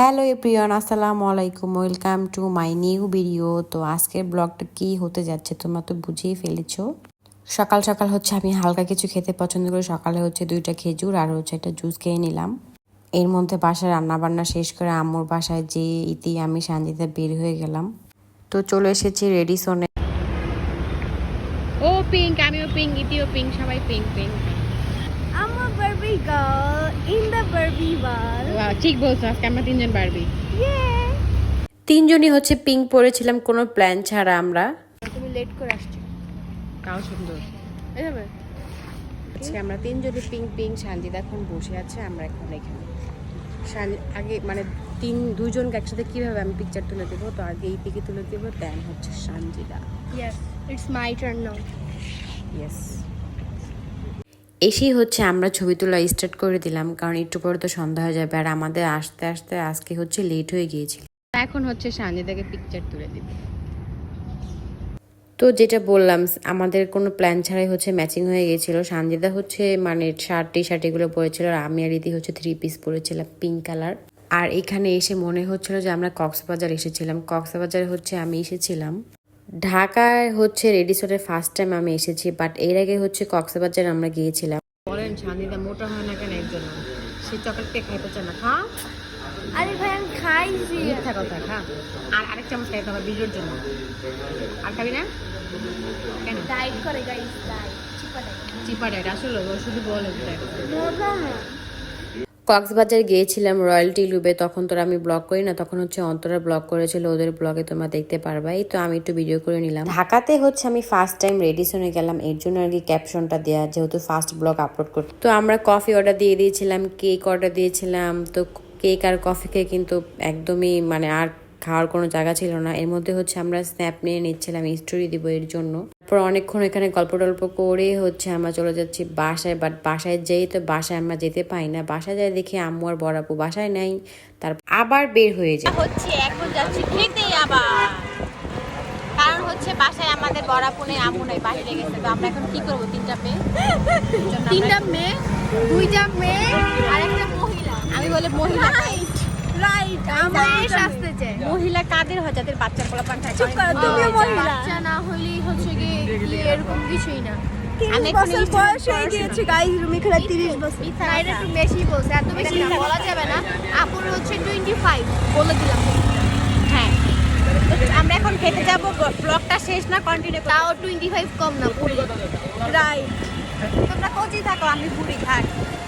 Hello এপ্রিয়ন আসসালামু আলাইকুম। Welcome to my new video. তো আজকের ব্লগটা কি হতে যাচ্ছে তোমরা তো বুঝেই ফেলেছো। সকাল সকাল হচ্ছে আমি হালকা কিছু খেতে পছন্দ করি। সকালে হচ্ছে দুইটা খেজুর আর হচ্ছে একটা জুস খেয়ে নিলাম। এর মধ্যে বাসায় রান্না বান্না শেষ করে আম্মুর বাসায় যে ইতি আমি শান্তিতে বের হয়ে গেলাম। তো চলে এসেছি রেডিসনে ও পিঙ্ক, আমিও পিঙ্ক, ইতিও পিঙ্ক, সবাই pink pink. I'm a Barbie girl in the Barbie world. ঠিক বলছো আজকে আমরা তিনজন Yeah. তিনজনই হচ্ছে পিঙ্ক পরেছিলাম কোনো প্ল্যান ছাড়া আমরা। তুমি লেট করে আসছো। তাও সুন্দর। এভাবে আজকে আমরা তিনজনই পিঙ্ক পিঙ্ক শান্তিদা এখন বসে আছে আমরা এখন এখানে। শান- আগে মানে তিন দুজনকে একসাথে কীভাবে আমি পিকচার তুলে দেবো তো আগে এই দিকে তুলে দেবো দেন হচ্ছে Sanjida Yes, it's my turn now. Yes এসেই হচ্ছে আমরা ছবি তোলা স্টার্ট করে দিলাম কারণ একটু পরে তো সন্ধ্যা হয়ে যাবে। আর আমাদের আসতে আসতে আজকে হচ্ছে লেট হয়ে গিয়েছিল। এখন হচ্ছে সানজিদাকে পিকচার তুলে দিবে। তো যেটা বললাম আমাদের কোনো প্ল্যান ছাড়াই হচ্ছে ম্যাচিং হয়ে গিয়েছিল। সানজিদা হচ্ছে মানে শার্ট টি শার্ট এগুলো পরেছিল আর আমি আর ইতি হচ্ছে থ্রি পিস পরেছিলাম পিঙ্ক কালার আর এখানে এসে মনে হচ্ছিল যে আমরা কক্সবাজার এসেছিলাম। কক্সবাজারে হচ্ছে আমি এসেছিলাম। ঢাকায় হচ্ছে রেডিসোর্টে ফার্স্ট টাইম আমি এসেছি বাট এর আগে হচ্ছে কক্সবাজার আমরা গিয়েছিলাম। বলেন সানজিদা মোটা হয় না কেন একজন? সে চকলেটটা খাইতে চায় না হ্যাঁ আরে ভাই আমি খাইছি মিথ্যা কথা খা। আর আরেক চামচ খাইতে হবে ভিডিওর জন্য। আর খাবি না? কেন? ডাইট করে গাইস ডাইট চিপা ডাইট চিপা ডাইট আসলে শুধু বলে ডাইট মজা না। কক্সবাজার গিয়েছিলাম রয়্যালটি লুবে তখন তোরা আমি ব্লগ করি না তখন হচ্ছে অন্তরা ব্লগ করেছিল ওদের ব্লগে তোমরা দেখতে পারবা। এই তো আমি একটু ভিডিও করে নিলাম। ঢাকাতে হচ্ছে আমি ফার্স্ট টাইম রেডি রেডিসনে গেলাম এর জন্য আর কি ক্যাপশনটা দেওয়া যেহেতু ফার্স্ট ব্লগ আপলোড করতে তো আমরা কফি অর্ডার দিয়ে দিয়েছিলাম কেক অর্ডার দিয়েছিলাম তো কেক আর কফি খেয়ে কিন্তু একদমই মানে আর খাওয়ার কোনো জায়গা ছিল না। এর মধ্যে হচ্ছে আমরা স্ন্যাপ নিয়ে নিচ্ছিলাম স্টোরি দিব এর জন্য। তারপর অনেকক্ষণ এখানে গল্প টল্প করে হচ্ছে আমরা চলে যাচ্ছি বাসায় বাট বাসায় যেই তো বাসায় আমরা যেতে পাই না। বাসায় যাই দেখি আম্মু আর বড়াপু বাসায় নাই। তার আবার বের হয়ে যায়। হচ্ছে, এখন যাচ্ছি খেতে আবার। কারণ হচ্ছে বাসায় আমাদের বড়াপুনে আমু নাই বাইরে গেছে। তো আমরা এখন কি করব? তিনটা মেয়ে? তিনটা মেয়ে, দুইটা মেয়ে আর একটা মহিলা। আমি বলে মহিলা। মহিলা কাদের হয় যাদের বাচ্চা পোলাপান থাকে? তুমিও মহিলা। বাচ্চা না হইলেই হচ্ছে কি এরকম কিছুই না। আমি বছর বয়স হয়ে গিয়েছে গাইস রুমি খেলা তিরিশ বছর। এটা একটু বেশি বলছে এত বেশি বেশি বলা যাবে না। আপুর হচ্ছে টোয়েন্টি ফাইভ বলে দিলাম। হ্যাঁ। আমরা এখন খেতে যাব ব্লগটা শেষ না কন্টিনিউ তাও টোয়েন্টি ফাইভ কম না পুরি রাইট তোমরা কোচি থাকো আমি আমরা কোচি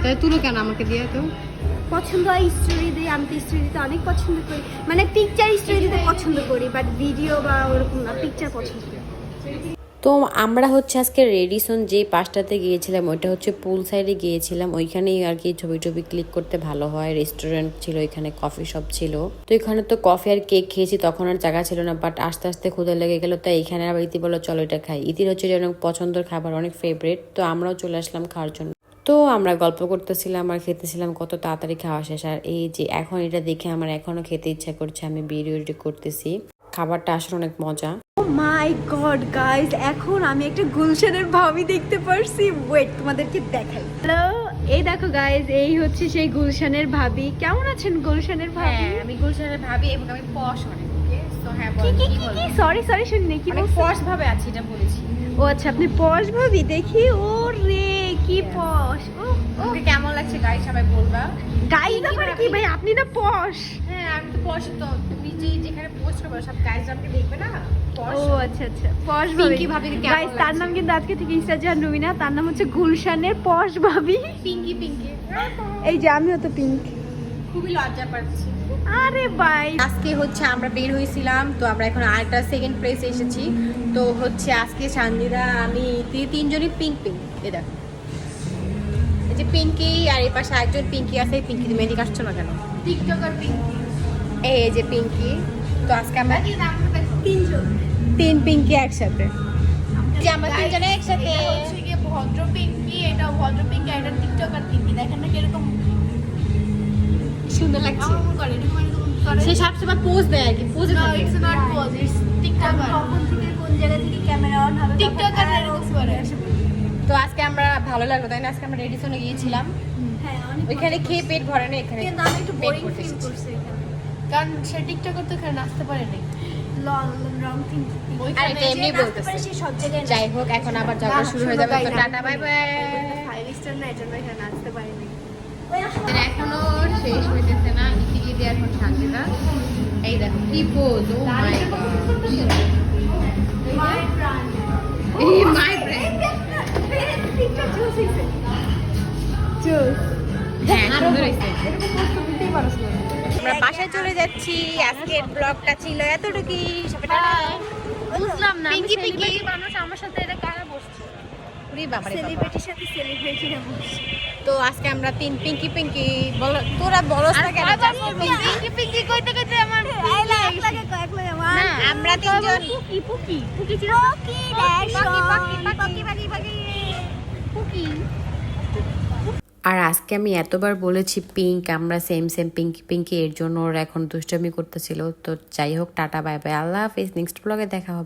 তাহলে তুলো কেন আমাকে দিয়ে তো পছন্দ হয় স্টোরি দিই আমি তো স্টোরি দিতে অনেক পছন্দ করি। মানে পিকচার স্টোরি দিতে পছন্দ করি বাট ভিডিও বা ওরকম না পিকচার পছন্দ করি। তো আমরা হচ্ছে আজকে রেডিসন যে পাশটাতে গিয়েছিলাম ওইটা হচ্ছে পুল সাইডে গিয়েছিলাম। ওইখানেই আর কি ছবি টবি ক্লিক করতে ভালো হয়। রেস্টুরেন্ট ছিল এখানে কফি শপ ছিল। তো এখানে তো কফি আর কেক খেয়েছি তখন আর জায়গা ছিল না বাট আস্তে আস্তে ক্ষুদে লেগে গেল। তাই এখানে আবার ইতি বলো চলো এটা খাই। ইতির হচ্ছে যে অনেক পছন্দের খাবার অনেক ফেভারিট তো আমরাও চলে আসলাম খাওয়ার জন্য। তো আমরা গল্প করতেছিলাম আর খেতেছিলাম কত তাড়াতাড়ি খাওয়া শেষ। আর এই যে এখন এটা দেখে আমার এখনও খেতে ইচ্ছা করছে আমি ভিডিও করতেছি। খাবারটা আসলে অনেক মজা। ও মাই গড গাইস এখন আমি একটা গুলশানের ভাবি দেখতে পারছি। ওয়েট তোমাদেরকে দেখাই। হ্যালো এই দেখো গাইস এই হচ্ছে সেই গুলশানের ভাবি। কেমন আছেন গুলশানের ভাবি? হ্যাঁ আমি গুলশানের ভাবি এবং আমি পশ অনেক তো হ্যাঁ সরি সরি শুনি কি পশ ভাবে আছি এটা বলেছি। ও আচ্ছা আপনি পশ ভাবি দেখি ও রে কি পশ ওকে কেমন লাগছে গাই সবাই বলবা? গাইস আবার কি ভাই? আপনি না পশ হ্যাঁ আমি তো পশ তো যে যেখানে পোস্ট করবে সব দেখবে না? ও আচ্ছা আচ্ছা। পশ ভাবি। গাইস তার নাম কিন্তু আজকে থেকে ইনস্টাগ্রাম তার নাম হচ্ছে গুলশানের পশ ভাবি। পিঙ্কি পিঙ্কি এই যে আমিও তো পিঙ্ক খুবই লজ্জা পাচ্ছি। আরে ভাই। আজকে হচ্ছে আমরা বের হয়েছিলাম তো আমরা এখন আরেকটা সেকেন্ড প্লেসে এসেছি। তো হচ্ছে আজকে সান্দিদা আমি তিনজনই পিঙ্ক পিঙ্ক এ দেখো। পিঙ্কি আর এই পাশে আরেকজন পিঙ্কি আছে এই পিঙ্কি তুমি এদিকে আসছো না কেন? টিকটকার পিঙ্কি এই যে পিঙ্কি তো আজকে আমরা তিন পিঙ্কি একসাথে। যে আমরা তিনজনে একসাথে। হচ্ছে গিয়ে ভদ্র পিঙ্কি এটা ভদ্র পিঙ্কি এটা টিকটকার পিঙ্কি দেখেন না কীরকম সুন্দর লাগছে। করে করে। সে সবসময় পোজ দেয় আর কি পোজে No, থাকে it's not pose, it's কখন থেকে কোন জায়গা থেকে ক্যামেরা অন হবে TikToker এরকম করে। তো আজকে আমরা ভালো লাগল তাই না? আজকে আমরা রেডিসনে গিয়েছিলাম। হ্যাঁ ওইখানে খেয়ে পেট ভরে না এখানে? কিন্তু আমি একটু বোরিং ফিল করছি এখানে। কারণ সে টিকটকার তো এখানে নাচতে পারে জায়গায় যাই হোক এখন আবার শুরু হয়ে যাবে তো টাটা বাই বাই। না এখানে নাচতে পারিনি এখনও শেষ হইতেছে না ইতিকে দিয়ে এখন শান্তিটা এই দেখো কি পোজ ও মাই মাই ব্রেন হ্যাঁ আমরা বাসায় চলে যাচ্ছি আজকের ব্লগটা ছিল এতটুকুই বুঝলাম না পিঙ্কি, পিঙ্কি। মানুষ আমার সাথে এটা কারা বসছে তো আজকে আমরা তিন পিঙ্কি পিঙ্কি বল তোরা বলস না কেন পিঙ্কি পিঙ্কি কইতে কইতে আমার এক লাগে কয়েক লাগে না আমরা তিনজন পুকি পুকি পুকি পাখি পাখি পাখি পাখি পাখি পুকি আর আজকে আমি এতবার বলেছি পিঙ্ক আমরা সেম সেম পিঙ্কি পিঙ্কি এর জন্য ওর এখন দুষ্টমি করতেছিল। তো যাই হোক, টাটা বাই বাই আল্লাহ হাফিজ নেক্সট ব্লগে দেখা হবে।